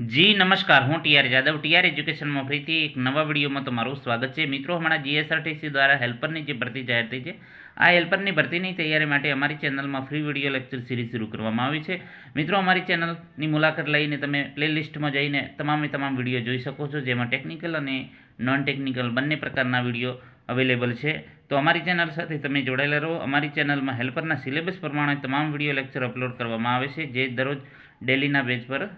જી, નમસ્કાર. હું TR Jadav. TR એજ્યુકેશનમાં ફરીથી એક નવા વિડીયોમાં તમારું સ્વાગત છે. મિત્રો, હમણાં જીએસઆરટીસી દ્વારા હેલ્પરની જે ભરતી જાહેર થઈ છે, આ હેલ્પરની ભરતીની તૈયારી માટે અમારી ચેનલમાં ફ્રી વીડિયો લેક્ચર સિરીઝ શરૂ કરવામાં આવી છે. મિત્રો, અમારી ચેનલની મુલાકાત લઈને તમે પ્લેલિસ્ટમાં જઈને તમામે તમામ વીડિયો જોઈ શકો છો, જેમાં ટેકનિકલ અને નોન ટેકનિકલ બંને પ્રકારના વીડિયો અવેલેબલ છે. તો અમારી ચેનલ સાથે તમે જોડાયેલા રહો. અમારી ચેનલમાં હેલ્પરના સિલેબસ પ્રમાણે તમામ વીડિયો લેક્ચર અપલોડ કરવામાં આવે છે, જે દરરોજ ડેલીના બેચ પર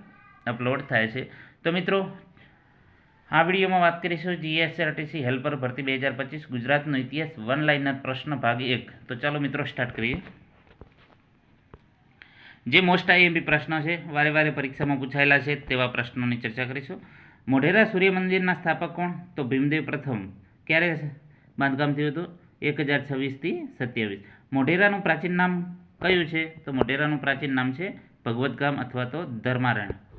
અપલોડ થાય છે. તો મિત્રો, આ વિડીયોમાં વાત કરીશું જીએસઆરટીસી હેલ્પર ભરતી બે હજાર પચીસ ગુજરાતનો ઇતિહાસ વન લાઇનર પ્રશ્ન ભાગ એક. તો ચાલો મિત્રો સ્ટાર્ટ કરીએ. જે મોસ્ટ આઈએમપી પ્રશ્નો છે, વારે વારે પરીક્ષામાં પૂછાયેલા છે તેવા પ્રશ્નોની ચર્ચા કરીશું. મોઢેરા સૂર્ય મંદિરના સ્થાપક કોણ? તો ભીમદેવ પ્રથમ. ક્યારે બાંધકામ થયું હતું? એક હજાર છવ્વીસથી સત્યાવીસ. મોઢેરાનું પ્રાચીન નામ કયું છે? તો મોઢેરાનું પ્રાચીન નામ છે ભગવત ગામ અથવા તો ધર્મારણ.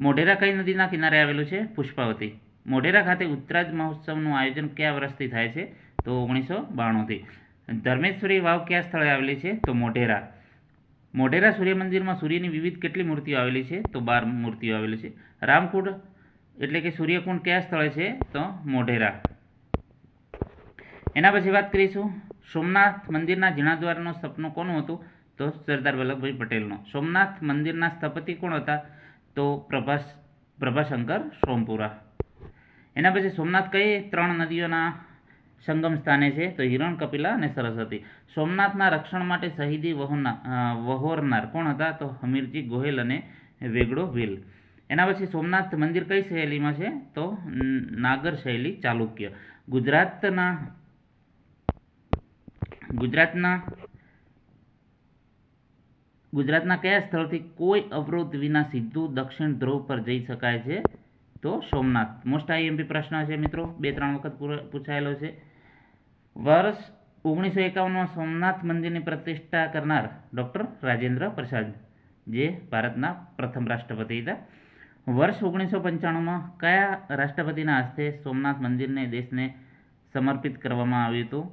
મોઢેરા કઈ નદીના કિનારે આવેલું છે? પુષ્પાવતી. મોઢેરા ખાતે ઉત્તરાજ મહોત્સવનું આયોજન કયા વર્ષથી થાય છે? તો ઓગણીસો બાણુંથી. ધર્મેશ્વરી વાવ કયા સ્થળે આવેલી છે? તો મોઢેરા. મોઢેરા સૂર્ય મંદિરમાં સૂર્યની વિવિધ કેટલી મૂર્તિઓ આવેલી છે? તો બાર મૂર્તિઓ આવેલી છે. રામકુંડ એટલે કે સૂર્યકુંડ કયા સ્થળે છે? તો મોઢેરા. એના પછી વાત કરીશું સોમનાથ મંદિરના જીર્ણોદ્વારનું સપનું કોનું હતું? તો સરદાર વલ્લભભાઈ પટેલનું. સોમનાથ મંદિરના સ્થપતિ કોણ હતા? તો પ્રભાસ, પ્રભાશંકર સોમપુરા. એના પછી સોમનાથ કઈ ત્રણ નદીઓના સંગમ સ્થાને છે? તો હિરણ, કપિલા અને સરસ્વતી. સોમનાથના રક્ષણ માટે શહીદી વહોના વહોરનાર કોણ હતા? તો હમીરજી ગોહેલ અને વેગડો ભીલ. એના પછી સોમનાથ મંદિર કઈ શૈલીમાં છે? તો નાગર શૈલી ચાલુક્ય. ગુજરાતના ગુજરાતના ગુજરાતના કયા સ્થળથી કોઈ અવરોધ વિના સીધું દક્ષિણ ધ્રુવ પર જઈ શકાય છે? તો સોમનાથ. મોસ્ટ આઈએમપી પ્રશ્ન છે મિત્રો. બે, ત્રણ વખત પૂછાયેલો છે. વર્ષ ઓગણીસો એકાવનમાં સોમનાથ મંદિરની પ્રતિષ્ઠા કરનાર ડૉક્ટર રાજેન્દ્ર પ્રસાદ જે ભારતના પ્રથમ રાષ્ટ્રપતિ હતા. વર્ષ ઓગણીસો પંચાણુંમાં કયા રાષ્ટ્રપતિના હસ્તે સોમનાથ મંદિરને દેશને સમર્પિત કરવામાં આવ્યું હતું?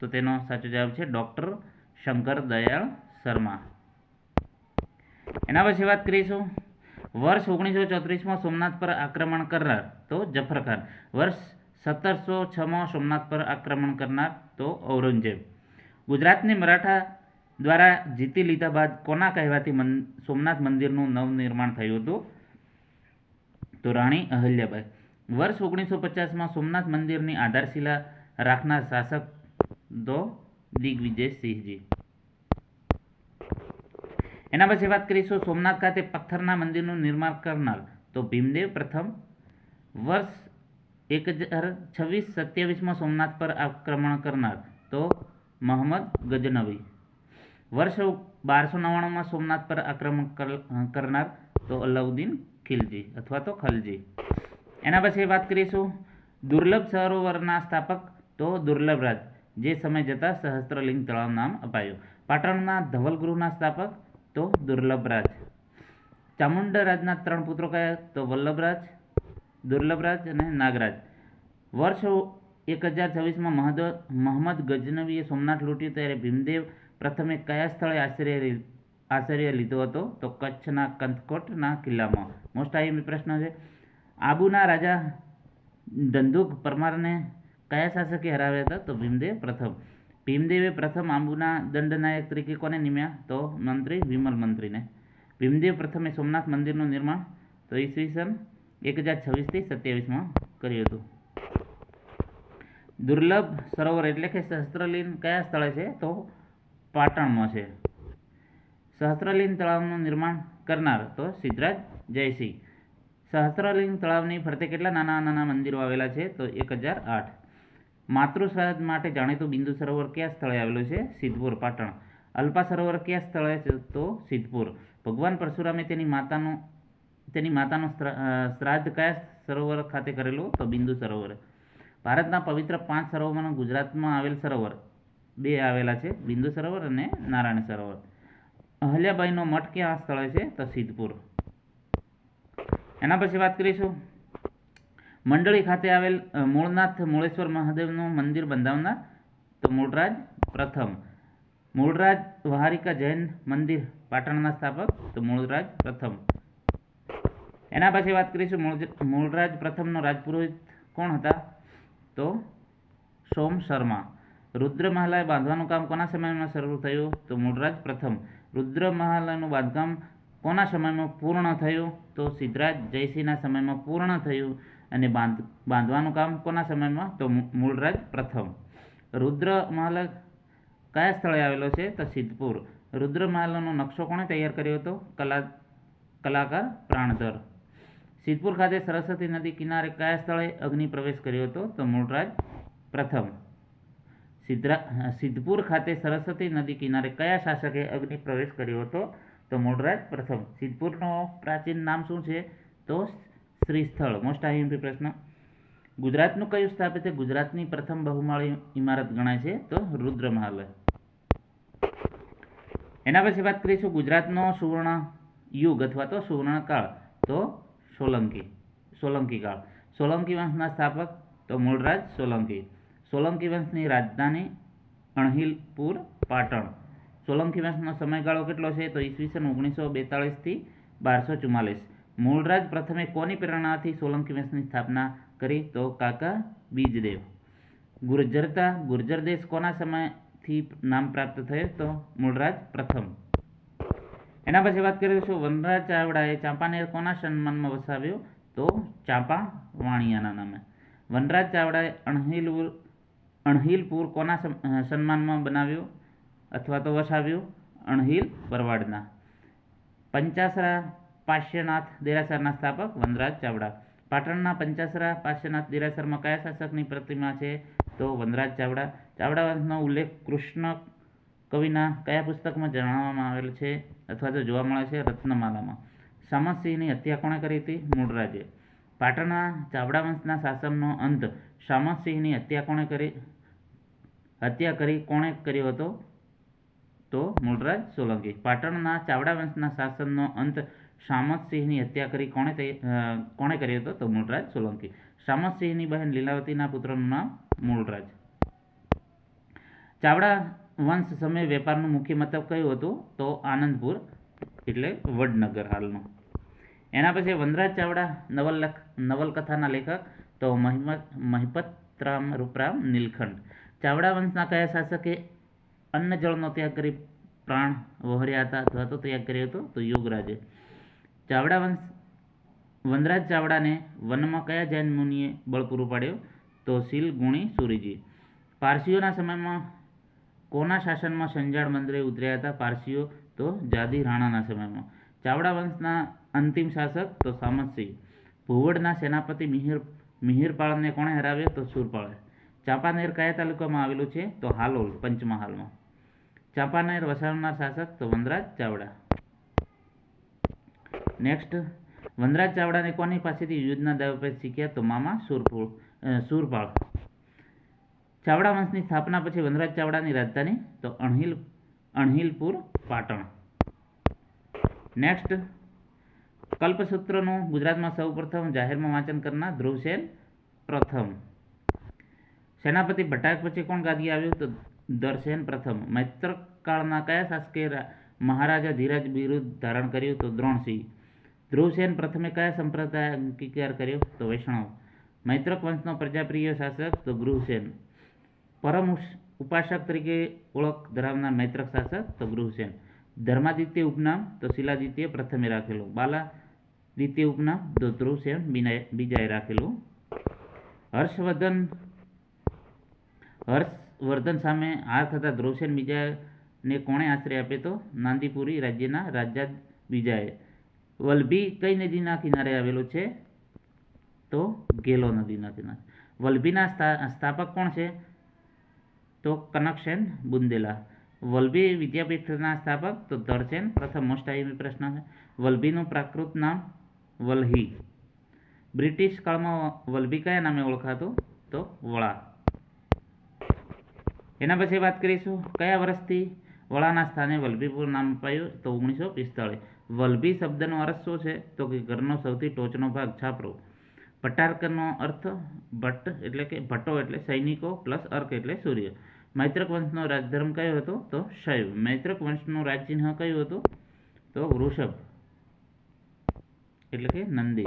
તો તેનો સાચો જવાબ છે ડૉક્ટર શંકર દયાળ શર્મા. એના પછી વાત કરીશું. વર્ષ ઓગણીસો ચોત્રીસમાં સોમનાથ પર આક્રમણ કરનાર તો જફર ખાન વર્ષ સત્તરસો છમાં સોમનાથ પર આક્રમણ કરનાર તો ઔરંગઝેબ. ગુજરાતને મરાઠા દ્વારા જીતી લીધા બાદ કોના કહેવાથી સોમનાથ મંદિરનું નવનિર્માણ થયું હતું? તો રાણી અહલ્યાબાઈ. વર્ષ ઓગણીસો પચાસમાં સોમનાથ મંદિરની આધારશિલા રાખનાર શાસક તો દિગ્વિજય સિંહજી એના પછી વાત કરીશું સોમનાથ ખાતે પથ્થરના મંદિરનું નિર્માણ કરનાર. તો ભીમદેવ પ્રથમ વર્ષ એક હજાર છવ્વીસ સત્યાવીસમાં સોમનાથ પર આક્રમણ કરનાર. તો મોહમ્મદ ગજનવી વર્ષ બારસો નવ્વાણુંમાં સોમનાથ પર આક્રમણ કરનાર તો અલાઉદ્દીન ખિલજી અથવા તો ખલજી. એના પછી વાત કરીશું દુર્લભ સરોવરના સ્થાપક તો દુર્લભરાજ. જે સમય જતાં સહસ્ત્રલિંગ તળાવ નામ અપાયું. પાટણના ધવલગૃહના સ્થાપક તો દુર્લભરાજ. ચામુંડરાજના ત્રણ પુત્રો કયા? તો વલ્લભરાજ, દુર્લભરાજ અને નાગરાજ. વર્ષ એક હજાર છવ્વીસમાં મહદ, મહંમદ ગજનવીએ સોમનાથ લૂંટ્યું ત્યારે ભીમદેવ પ્રથમે કયા સ્થળે આશ્રય આશ્રય લીધો હતો? તો કચ્છના કંથકોટના કિલ્લામાં. મોસ્ટ આઈએમપી પ્રશ્ન છે. આબુના રાજા ધંધુક પરમારને કયા શાસકે હરાવ્યા હતા? તો ભીમદેવ પ્રથમ. ભીમદેવે પ્રથમ આંબુના દંડનાયક તરીકે કોને નિમ્યા? તો મંત્રી, વિમલ મંત્રીને. ભીમદેવ પ્રથમે સોમનાથ મંદિરનું નિર્માણ તો ઈસવીસન એક હજાર છવ્વીસથી સત્યાવીસમાં કર્યું હતું. દુર્લભ સરોવર એટલે કે સહસ્ત્રલીન કયા સ્થળે છે? તો પાટણમાં છે. સહસ્ત્રલીન તળાવનું નિર્માણ કરનાર તો સિદ્ધરાજ જયસિંહ. સહસ્ત્રલિંગ તળાવની ફરતે કેટલા નાના નાના મંદિરો આવેલા છે? તો એક હજાર આઠ. માતૃસ્વાદ માટે જાણીતું બિંદુ સરોવર કયા સ્થળે આવેલું છે? સિદ્ધપુર, પાટણ. અલ્પા સરોવર કયા સ્થળે છે તો સિદ્ધપુર? ભગવાન પરશુરામે તેની માતાનું તેની માતાનું શ્રાદ્ધ કયા સરોવર ખાતે કરેલું તો બિંદુ સરોવર. ભારતના પવિત્ર પાંચ સરોવરમાં ગુજરાતમાં આવેલ સરોવર બે આવેલા છે, બિંદુ સરોવર અને નારાયણ સરોવર. અહલ્યાબાઈનો મઠ ક્યાં સ્થળે છે તો સિદ્ધપુર. એના પછી વાત કરીશું. મંડળી ખાતે આવેલ મૂળનાથ મૂળેશ્વર મહાદેવનું મંદિર બંધાવનાર તો મૂળરાજ પ્રથમ. મૂળરાજ વહારિકા જૈન મંદિર પાટણના સ્થાપક તો મૂળરાજ પ્રથમ. એના પછી વાત કરીશું મૂળરાજ પ્રથમનો રાજપુરોહિત કોણ હતા? તો સોમ શર્મા. રુદ્રમહાલાએ બાંધવાનું કામ કોના સમયમાં શરૂ થયું? તો મૂળરાજ પ્રથમ. રુદ્રમહાલાનું બાંધકામ કોના સમયમાં પૂર્ણ થયું? તો સિદ્ધરાજ જયસિંહના સમયમાં પૂર્ણ થયું. અને બાંધ, બાંધવાનું કામ કોના સમયમાં? તો મૂળરાજ પ્રથમ. રુદ્ર મહાલ કયા સ્થળે આવેલો છે? તો સિદ્ધપુર. રુદ્ર મહાલનો નકશો કોણે તૈયાર કર્યો હતો? કલા, કલાકાર પ્રાણધર. સિદ્ધપુર ખાતે સરસ્વતી નદી કિનારે કયા સ્થળે અગ્નિ પ્રવેશ કર્યો હતો? તો મૂળરાજ પ્રથમ. સિદ્ધરા, સિદ્ધપુર ખાતે સરસ્વતી નદી કિનારે કયા શાસકે અગ્નિ પ્રવેશ કર્યો હતો? તો મૂળરાજ પ્રથમ. સિદ્ધપુરનો પ્રાચીન નામ શું છે? તો શ્રીસ્થળ મોસ્ટ આઈએમપી પ્રશ્ન. ગુજરાતનું કયું સ્થાપિત ગુજરાતની પ્રથમ બહુમાળી ઇમારત ગણાય છે તો રુદ્રમહાલ એના પછી વાત કરીશું ગુજરાતનો સુવર્ણ યુગ અથવા તો સુવર્ણકાળ તો સોલંકી. સોલંકી કાળ. સોલંકી વંશના સ્થાપક તો મૂળરાજ સોલંકી. સોલંકી વંશની રાજધાની અણહિલપુર, પાટણ. સોલંકી વંશનો સમયગાળો કેટલો છે? તો ઈસવીસન ઓગણીસો બેતાળીસથી બારસો ચુમ્માલીસ. મૂળરાજ પ્રથમે કોની પ્રેરણાથી સોલંકી વંશની સ્થાપના કરી? તો કાકા બીજદેવ. ગુર્જરતા ગુર્જર દેશ કોના સમયથી નામ પ્રાપ્ત થયો? તો મૂળરાજ પ્રથમ. એના પછી વાત કરીશું વનરાજ ચાવડાએ ચાંપાનેર કોના સન્માનમાં વસાવ્યો? તો ચાંપા વાણિયાના નામે. વનરાજ ચાવડાએ અણહિલપુર અણહિલપુર કોના સન્માનમાં બનાવ્યો? અથવા તો વસાવ્યો? અણહિલ પરવાડના. પંચાસરા પાશ્યનાથ દેરાસરના સ્થાપક વનરાજ ચાવડા. પાટણના પંચાસરા પાશ્યનાથ દેરાસરમાં કયા શાસકની પ્રતિમા છે? તો વનરાજ ચાવડા. ચાવડા વંશનો ઉલ્લેખ કૃષ્ણ કવિના કયા પુસ્તકમાં જણાવવામાં આવેલ છે? અથવા તો જોવા મળે છે રત્નમાલામાં. સામતસિંહની હત્યા કોણે કરી હતી? મૂળરાજે પાટણના ચાવડા વંશના શાસનનો અંત સામતસિંહની હત્યા કોણે કરી? હત્યા કરી કોણે કર્યો હતો? તો મૂળરાજ સોલંકી. પાટણના ચાવડા વંશના શાસનનો અંત સામતસિંહની હત્યા કરી કોણે કોણે કર્યો હતો તો મૂળરાજ સોલંકી. સામતસિંહની બહેન લીલાવતીના પુત્રનું નામ મૂળરાજ. ચાવડા વંશ સમયે વેપારનું મુખ્ય મથક કયું હતું તો આનંદપુર, એટલે વડનગર હાલનું. એના પછી વનરાજ ચાવડા નવલલખ નવલકથાના લેખક, તો મહિમત, મહિપતરામ રૂપરામ નીલખંડ. ચાવડા વંશના કયા શાસકે અન્ન જળનો ત્યાગ કરી પ્રાણ વહોર્યા હતા, અથવા તો ત્યાગ કર્યો હતો, તો યોગરાજે. ચાવડા વંશ, વનરાજ ચાવડાને વનમાં કયા જૈન મુનિએ બળ પૂરું પાડ્યો? તો શીલ ગુણી સુરીજી. પારસીઓના સમયમાં કોના શાસનમાં સંજાળ મંદિરે ઉતર્યા હતા? પારસીઓ તો જાદી રાણાના સમયમાં. ચાવડા વંશના અંતિમ શાસક તો સામતસિંહ. ભુવડના સેનાપતિ મિહિર મિહિરપાળને કોણે હરાવ્યો? તો સુરપાળે. ચાંપાનેર કયા તાલુકામાં આવેલું છે? તો હાલોલ, પંચમહાલમાં. ચાંપાનેર વસાવનાર શાસક તો વનરાજ ચાવડા. નેક્સ્ટ વનરાજ ચાવડાને કોની પાસેથી યુદ્ધના દાવ શીખ્યા તો મામા સુરપુર સુરપાળ. ચાવડા વંશની સ્થાપના પછી વનરાજ ચાવડાની રાજધાની તો અણહિલ, અણહિલપુર, પાટણ. નેક્સ્ટ કલ્પસૂત્રનું ગુજરાતમાં સૌપ્રથમ જાહેરમાં વાંચન કરનાર ધ્રુવસેન પ્રથમ. સેનાપતિ ભટ્ટાક પછી કોણ ગાદી આવ્યું તો દર્શેન પ્રથમ. મૈત્રકાળના કયા શાસકે મહારાજા ધીરજ બિરુદ ધારણ કર્યું તો દ્રોણસિંહ. ધ્રુવસેન પ્રથમે કયા સંપ્રદાય અંગીકાર કર્યો? તો વૈષ્ણવ. મૈત્રક વંશનો પ્રજાપ્રિય શાસક, તો ગૃહસેન પરમ ઉપાસક તરીકે ઓળખ ધરાવનાર મૈત્રક શાસક, તો ગૃહસેન ધર્માદિત્ય ઉપનામ, તો શિલાદિત્ય પ્રથમે રાખેલું. બાલાદિત્ય ઉપનામ, તો ધ્રુવસેન બીજાએ રાખેલું. હર્ષવર્ધન હર્ષવર્ધન સામે હાર થતા ધ્રુવસેન બીજાને કોણે આશ્રય આપ્યો તો? નાંદીપુરી રાજ્યના રાજા બીજાએ. વલભી કઈ નદીના કિનારે આવેલું છે? તો ગેલો નદીના કિનારે વલભીના સ્થા- સ્થાપક કોણ છે? તો કનકસેન બુંદેલા. વલભી વિદ્યાપીઠના સ્થાપક, તો ધરસેન પ્રથમ મોસ્ટ આઈએમપી પ્રશ્ન છે. વલભીનું પ્રાકૃત નામ વલહી બ્રિટિશ કાળમાં વલભી કયા નામે ઓળખાતું? તો વળા. એના પછી વાત કરીશું, કયા વર્ષથી વળાના સ્થાને વલભીપુર નામ અપાયું? તો ઓગણીસો પિસ્તાળીસ. વલભી શબ્દનો અર્થ શું છે? તો કે ઘરનો સૌથી ટોચનો ભાગ છાપરો. ભટ્ટારકરનો અર્થ ભટ્ટ એટલે કે ભટ્ટો એટલે સૈનિકો પ્લસ અર્ક એટલે સૂર્ય. મૈત્રક વંશનો રાજધર્મ કયો હતો? તો શૈવ. મૈત્રક વંશનું રાજચિહ્ન કયું હતું? તો વૃષભ એટલે કે નંદી.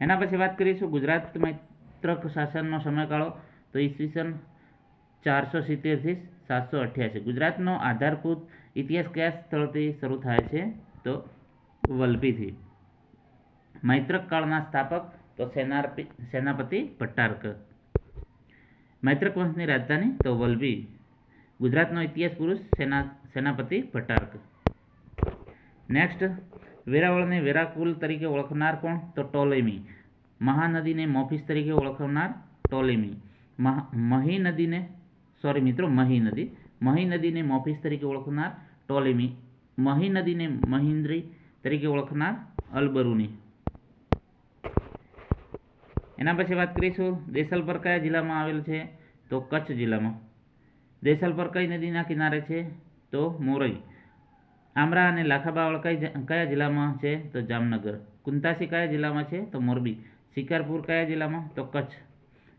એના પછી વાત કરીશું ગુજરાત મૈત્રક શાસનનો સમયગાળો તો ઈસવીસન ચારસો સિત્તેરથી સાતસો અઠ્યાસી. ગુજરાતનો આધારભૂત ઇતિહાસ કયા સ્થળથી શરૂ થાય છે? તો વલભીથી મૈત્રક કાળના સ્થાપક તો સેનાપતિ ભટ્ટાર્ક. મૈત્રક વંશની રાજધાની તો વલભી ગુજરાતનો ઇતિહાસ પુરુષ સેના, સેનાપતિ ભટ્ટાર્ક. નેક્સ્ટ વેરાવળને વેરાકુલ તરીકે ઓળખનાર કોણ? તો ટોલેમી. મહાનદીને મોફિસ તરીકે ઓળખનાર ટોલેમી. મહી નદીને સોરી મિત્રો મહી નદી મહી નદીને મોફિસ તરીકે ઓળખનાર ટોલેમી. મહી નદીને મહિન્દ્રી તરીકે ઓળખનાર અલબરુની. એના પછી વાત કરીશું દેસલપર કયા જિલ્લામાં આવેલ છે તો કચ્છ જિલ્લામાં. દેસલપર કઈ નદીના કિનારે છે તો મોરઈ. આમરા અને લાખાબાવળ કઈ કયા જિલ્લામાં છે તો જામનગર. કુંતાસી કયા જિલ્લામાં છે તો મોરબી. શિકારપુર કયા જિલ્લામાં તો કચ્છ.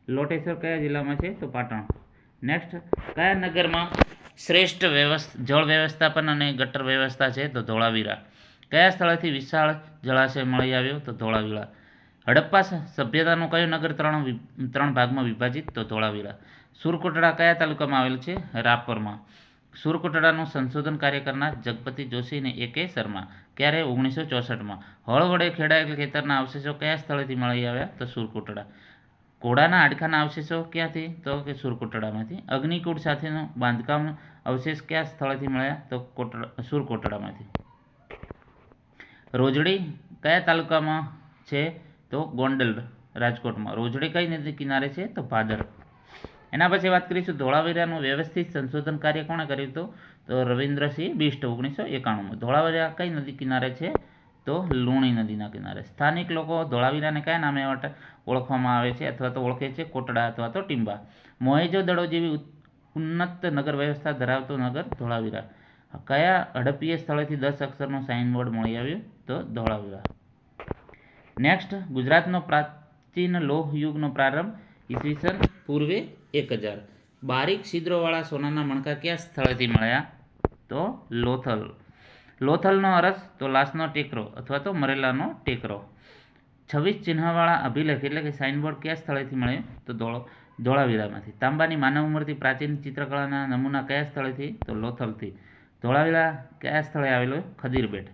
લોટેશ્વર કયા જિલ્લામાં છે તો પાટણ. નેક્સ્ટ, કયા નગરમાં શ્રેષ્ઠ વ્યવસ્થા, જળ વ્યવસ્થાપન અને ગટર વ્યવસ્થા છે, તો ધોળાવીરા. કયા સ્થળેથી વિશાળ જળાશય મળી આવ્યો? તો ધોળાવીરા. હડપ્પા સભ્યતાનું કયું નગર ત્રણ ત્રણ ભાગમાં વિભાજિત? તો ધોળાવીરા. સુરકોટડા કયા તાલુકામાં આવેલ છે? રાપરમાં. સુરકોટડાનું સંશોધન કાર્ય કરનાર જગપતિ જોશી અને એ શર્મા. ક્યારે? ઓગણીસો ચોસઠમાં. હળ વડે ખેડાયેલ ખેતરના અવશેષો કયા સ્થળેથી મળી આવ્યા? તો સુરકોટડા. ઘોડાના હાડકાના અવશેષો ક્યાંથી? તો કે સુરકોટડામાંથી. અગ્નિકૂટ સાથેનો બાંધકામ અવશેષ કયા સ્થળેથી મળ્યા? તો કોટડા, સુરકોટડામાંથી. રોજડી કયા તાલુકામાં છે? તો ગોંડલ રાજકોટમાં. રોજડી કઈ નદી કિનારે છે? તો ભાદર. એના પછી વાત કરીશું ધોળાવીરાનું વ્યવસ્થિત સંશોધન કાર્ય કોણે કર્યું હતું? તો રવિન્દ્રસિંહ બિષ્ટ ઓગણીસો એકાણુંમાં. ધોળાવીરા કઈ નદી કિનારે છે? તો લુણી નદીના કિનારે. સ્થાનિક લોકો ધોળાવીરાને કયા નામે ઓળખવામાં આવે છે અથવા તો ઓળખે છે? કોટડા અથવા તો ટીંબા. મોહેજો દડો જેવી ઉન્નત નગર વ્યવસ્થા ધરાવતો નગર ધોળાવીરા. કયા હડપ્પીય સ્થળેથી દસ અક્ષરનું સાઇનબોર્ડ મળી આવ્યું? તો ધોળાવીરા. નેક્સ્ટ, ગુજરાતનો પ્રાચીન લોહ યુગનો પ્રારંભ, ઈસવીસન પૂર્વે એક હજાર બારીક છિદ્રોવાળા સોનાના મણકા કયા સ્થળેથી મળ્યા? તો લોથલ. લોથલનો અરસ તો લાશનો ટેકરો અથવા તો મરેલાનો ટેકરો. છવ્વીસ ચિહ્નવાળા અભિલેખ એટલે કે સાઇનબોર્ડ કયા સ્થળેથી મળ્યો તો ધોળો ધોળાવીરામાંથી. તાંબાની માનવ ઉંમરથી પ્રાચીન ચિત્રકળાના નમૂના કયા સ્થળેથી? તો લોથલથી. ધોળાવીરા કયા સ્થળે આવેલો? ખદીરબેટ.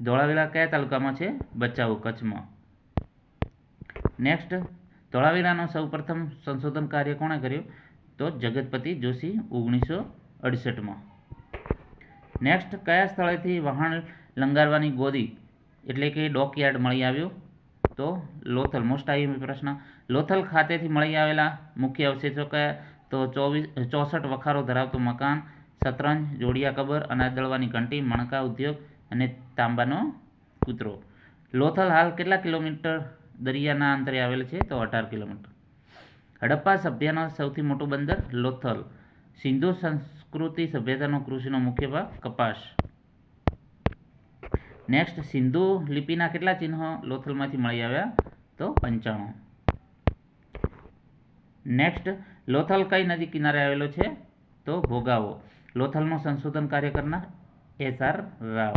ધોળાવીરા કયા તાલુકામાં છે? બચાવ કચ્છમાં. નેક્સ્ટ. ધોળાવીરાનું સૌપ્રથમ સંશોધન કાર્ય કોણે કર્યું? તો જગતપતિ જોશી ઓગણીસો અડસઠમાં. નેક્સ્ટ કયા સ્થળેથી વહાણ લંગારવાની ગોદી એટલે કે ડોકયાર્ડ મળી આવ્યું? તો લોથલ મોસ્ટ આઈએમપી પ્રશ્ન. લોથલ ખાતેથી મળી આવેલા મુખ્ય અવશેષો કયા? તો ચોવીસ, ચોસઠ વખારો ધરાવતું મકાન, શતરંજ, જોડિયા કબર, અનાજ દળવાની ઘંટી, મણકા ઉદ્યોગ અને તાંબાનો કૂતરો. લોથલ હાલ કેટલા કિલોમીટર દરિયાના અંતરે આવેલ છે? તો અઢાર કિલોમીટર. હડપ્પા સભ્યનો સૌથી મોટું બંદર લોથલ. સિંધુ સંસ્કૃતિ સભ્યતાનો કૃષિનો મુખ્ય ભાગ કપાસ. નેક્સ્ટ સિંધુ લિપિના કેટલા ચિહ્નો લોથલમાંથી મળી આવ્યા? તો પંચાણું. નેક્સ્ટ લોથલ કઈ નદી કિનારે આવેલો છે? તો ભોગાવો. લોથલનું સંશોધન કાર્ય કરનાર S R Rao.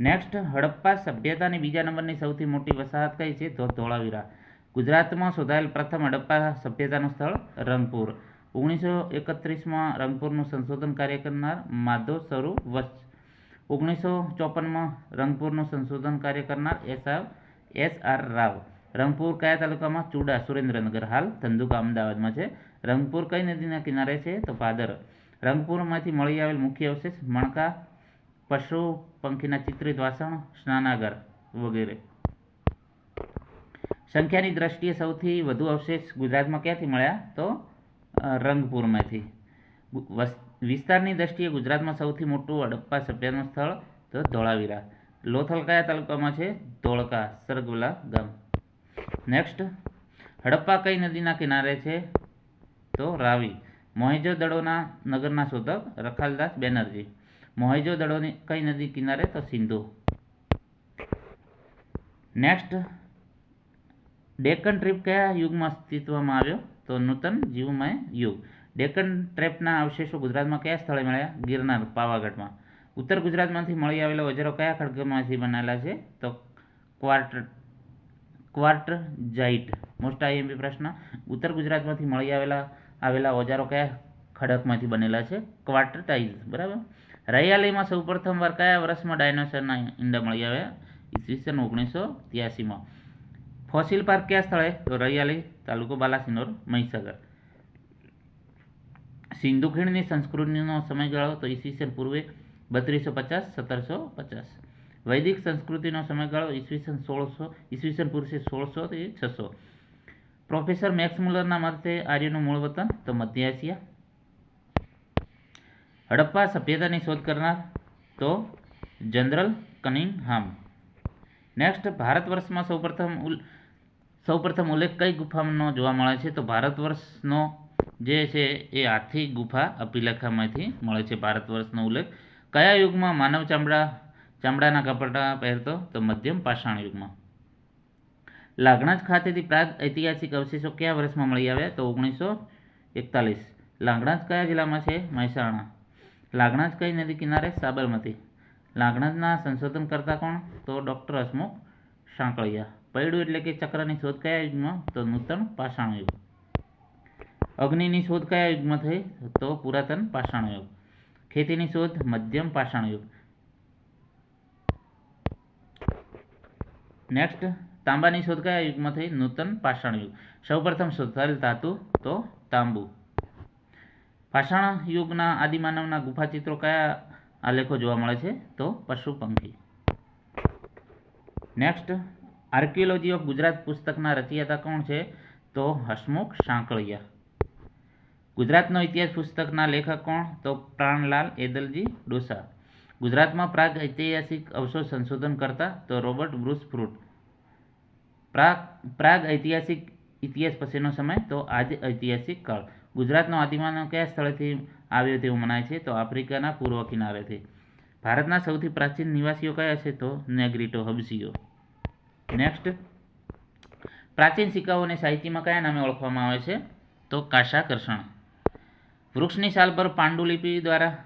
Next Harappa સભ્યતાની બીજા નંબરની સૌથી મોટી વસાહત કઈ છે? તો ધોળાવીરા. ગુજરાતમાં શોધાયેલ પ્રથમ હડપ્પા સભ્યતાનું સ્થળ રંગપુર. ઓગણીસો એકત્રીસમાં રંગપુરનું સંશોધન કાર્ય કરનાર માધવ સ્વરૂપ વત્સ. ઓગણીસો ચોપનમાં રંગપુરનું સંશોધન કાર્ય કરનાર S R S R Rao. Rangpur કયા તાલુકામાં? ચુડા, સુરેન્દ્રનગર. હાલ ધંધુકા અમદાવાદમાં છે. રંગપુર કઈ નદીના કિનારે છે? તો ભાદર. રંગપુરમાંથી મળી આવેલ મુખ્ય અવશેષ મણકા, પશુ, પંખીના ચિત્રિત વાસણ, સ્નાનાગર વગેરે. સંખ્યાની દ્રષ્ટિએ સૌથી વધુ અવશેષ ગુજરાતમાં ક્યાંથી મળ્યા? તો રંગપુરમાંથી. વિસ્તારની દ્રષ્ટિએ ગુજરાતમાં સૌથી મોટું હડપ્પા સભ્યનું સ્થળ તો ધોળાવીરા. લોથલ કયા તાલુકામાં છે ધોળકા, સરગુલા ગામ. નેક્સ્ટ હડપ્પા કઈ નદીના કિનારે છે? તો રાવી. મોહેજો દડોના નગરના શોધક રખાલદાસ બેનર્જી. મોહેજો દડોની કઈ નદી કિનારે તો સિંધુ. નેક્સ્ટ ડેકન ટ્રીપ કયા યુગમાં અસ્તિત્વમાં આવ્યો? તો નૂતન જીવમય યુગ. ડેકન ટ્રેપના અવશેષો ગુજરાતમાં કયા સ્થળે મળ્યા? ગિરનાર, પાવાગઢમાં. ઉત્તર ગુજરાતમાંથી મળી આવેલા ઓજારો કયા ખડગમાંથી બનાવેલા છે? તો ક્વાર્ટર જાઇટ. મોસ્ટ આઈએમપી પ્રશ્ન. ઉત્તર ગુજરાતમાંથી મળી આવેલા આવેલા ઓજારો કયા ખડકમાંથી બનેલા છે? ક્વાર્ટરટાઇઝ બરાબર? રૈયાલીમાં સૌ પ્રથમવાર કયા વર્ષમાં ડાયનોસરના ઈંડા મળી આવ્યા? ઈસવીસન ઓગણીસો ત્યાસીમાં. ફોસિલ પાર્ક કયા સ્થળે? તો રૈયાલી તાલુકો બાલાસિનોર, મહીસાગર. સિંધુ ખીણની સંસ્કૃતિનો સમયગાળો તો ઈસવીસન પૂર્વે બત્રીસો પચાસ સત્તરસો પચાસ વૈદિક સંસ્કૃતિનો સમયગાળો ઈસવીસન સોળસો ઈસવીસન પૂર્વે સોળસોથી છસો. પ્રોફેસર મેક્સ મુલરના મતે આર્યનું મૂળ વતન તો મધ્ય એશિયા. હડપ્પા સભ્યતાની શોધ કરનાર તો જનરલ કનિંગહામ નેક્સ્ટ, ભારત વર્ષમાં સૌપ્રથમ સૌપ્રથમ ઉલ્લેખ કઈ ગુફાનો જોવા મળે છે? તો ભારત વર્ષનો જે છે એ હાથી ગુફા અભિલેખામાંથી મળે છે. ભારત વર્ષનો ઉલ્લેખ. કયા યુગમાં માનવ ચામડા, ચામડાના કપડા પહેરતો? તો મધ્યમ પાષાણ યુગમાં. લાગણજ ખાતેથી પ્રાગ ઐતિહાસિક અવશેષો કયા વર્ષમાં મળી આવ્યા? તો ઓગણીસો એકતાલીસ. લાગણજ કયા જિલ્લામાં છે? મહેસાણા. લાગણજ કઈ નદી કિનારે? સાબરમતી. લાગણજના સંશોધન કરતા કોણ? તો ડૉક્ટર હસમુખ સાંકળિયા. પૈડું એટલે કે ચક્રની શોધ કયા યુગમાં? તો નૂતન પાષાણ યુગ. અગ્નિની શોધ કયા યુગમાં થઈ? તો પુરાતન પાષાણ યુગ. ખેતીની શોધ મધ્યમ પાષાણ યુગ. નેક્સ્ટ તાંબાની શોધ કયા યુગમાં થઈ? નૂતન પાષાણ યુગ. સૌપ્રથમ શોધાયેલ ધાતુ, તો તાંબુ. પાષાણ યુગના આદિમાનવના ગુફાચિત્રો કયા આલેખો જોવા મળે છે? તો પશુ પંખી. નેક્સ્ટ આર્કિયોલોજી ઓફ ગુજરાત પુસ્તકના રચયિતા કોણ છે? તો હસમુખ સાંકળિયા. ગુજરાતનો ઇતિહાસ પુસ્તકના લેખક કોણ? તો પ્રાણલાલ એદલજી ડોસા. ગુજરાતમાં પ્રાગ ઐતિહાસિક અવશેષ સંશોધન કરતા તો રોબર્ટ બ્રુસ ફ્રૂટ. પ્રાગ પ્રાગ ઐતિહાસિક ઇતિહાસ પછીનો સમય, તો આજ ઐતિહાસિક કાળ. ગુજરાતનો આદિમાનવ કયા સ્થળેથી આવ્યો તેવું મનાય છે? તો આફ્રિકાના પૂર્વ કિનારેથી. ભારતના સૌથી પ્રાચીન નિવાસીઓ કયા છે? તો નેગ્રીટો હબસીઓ. નેક્સ્ટ પ્રાચીન સિક્કાઓને સાહિત્યમાં કયા નામે ઓળખવામાં આવે છે? તો કાશાકર્ષણ. વૃક્ષની સાલ પર પાંડુલિપિ દ્વારા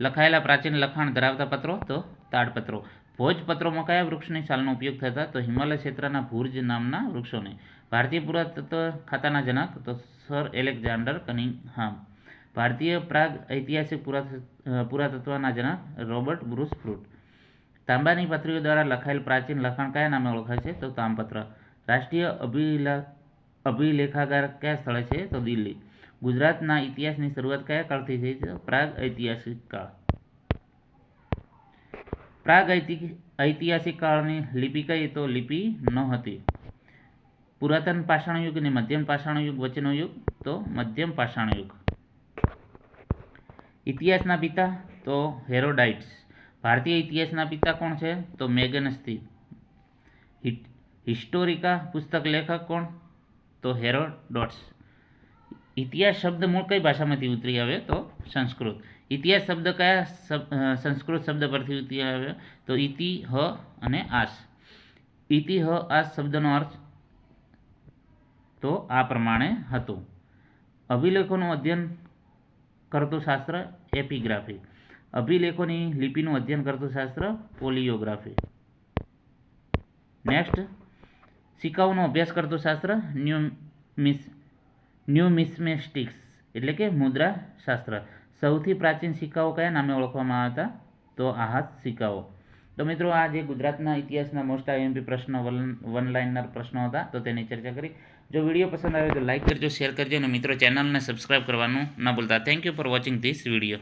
લખાયેલા પ્રાચીન લખાણ ધરાવતા પત્રો, તો તાડપત્રો. ભોજપત્રોમાં કયા વૃક્ષની સાલનો ઉપયોગ થતા? તો હિમાલય ક્ષેત્રના ભુર્જ નામના વૃક્ષોને. ભારતીય પુરાતત્વ ખાતાના જનક, તો સર એલેક્ઝાન્ડર કનિંગહામ ભારતીય પ્રાગ ઐતિહાસિક પુરાત, પુરાતત્વના જનક રોબર્ટ બ્રુસ ફ્રૂટ. તાંબાની પત્રીઓ દ્વારા લખાયેલ પ્રાચીન લખાણ કયા નામે ઓળખાય છે? તો તામપત્ર રાષ્ટ્રીય અભિલા, અભિલેખાગાર કયા સ્થળે છે? તો દિલ્હી. ગુજરાતના ઇતિહાસની શરૂઆત કયા કાળથી થઈ છે? પ્રાગ ઐતિહાસિક કાળ. પ્રાગ ઐતિહાસિક કાળની લિપિ કઈ? તો લિપિ ન હતી. પુરાતન પાષાણ યુગ અને મધ્યમ પાષાણ યુગ વચ્ચેનો યુગ? તો મધ્યમ પાષાણ યુગ. ઇતિહાસના પિતા તો હેરોડાઇટ્સ. ભારતીય ઇતિહાસના પિતા કોણ છે? તો મેગનસ્તી હિસ્ટોરિકા પુસ્તક લેખક કોણ? તો હેરોડોટ્સ ઇતિહાસ શબ્દ મૂળ કઈ ભાષામાંથી ઉતરી આવ્યો તો સંસ્કૃત. ઇતિહાસ શબ્દ કયા સંસ્કૃત શબ્દ પરથી ઉતરી આવ્યો તો ઇતિ, હ અને આસ. ઇતિ, હ, આસ શબ્દનો અર્થ તો આ પ્રમાણે હતો. અભિલેખોનું અધ્યયન કરતું શાસ્ત્ર એપિગ્રાફી. અભિલેખોની લિપિનું અધ્યયન કરતું શાસ્ત્ર, પોલિયોગ્રાફી. નેક્સ્ટ સિક્કાઓનો અભ્યાસ કરતું શાસ્ત્ર ન્યુમિસ ન્યુમિસ્મેસ્ટિક્સ એટલે કે મુદ્રા શાસ્ત્ર સૌથી પ્રાચીન સિક્કાઓ કયા નામે ઓળખવામાં આવતા? તો આહાત સિક્કાઓ. તો મિત્રો, આ જે ગુજરાતના ઇતિહાસના મોસ્ટ આઈએમપી પ્રશ્નો, વન લાઇનર પ્રશ્નો હતા, તો તેની ચર્ચા કરી. જો વીડિયો પસંદ આવે તો લાઇક કરજો, શેર કરજો, અને મિત્રો, ચેનલને સબસ્ક્રાઇબ કરવાનું ન ભૂલતા. Thank you for watching this video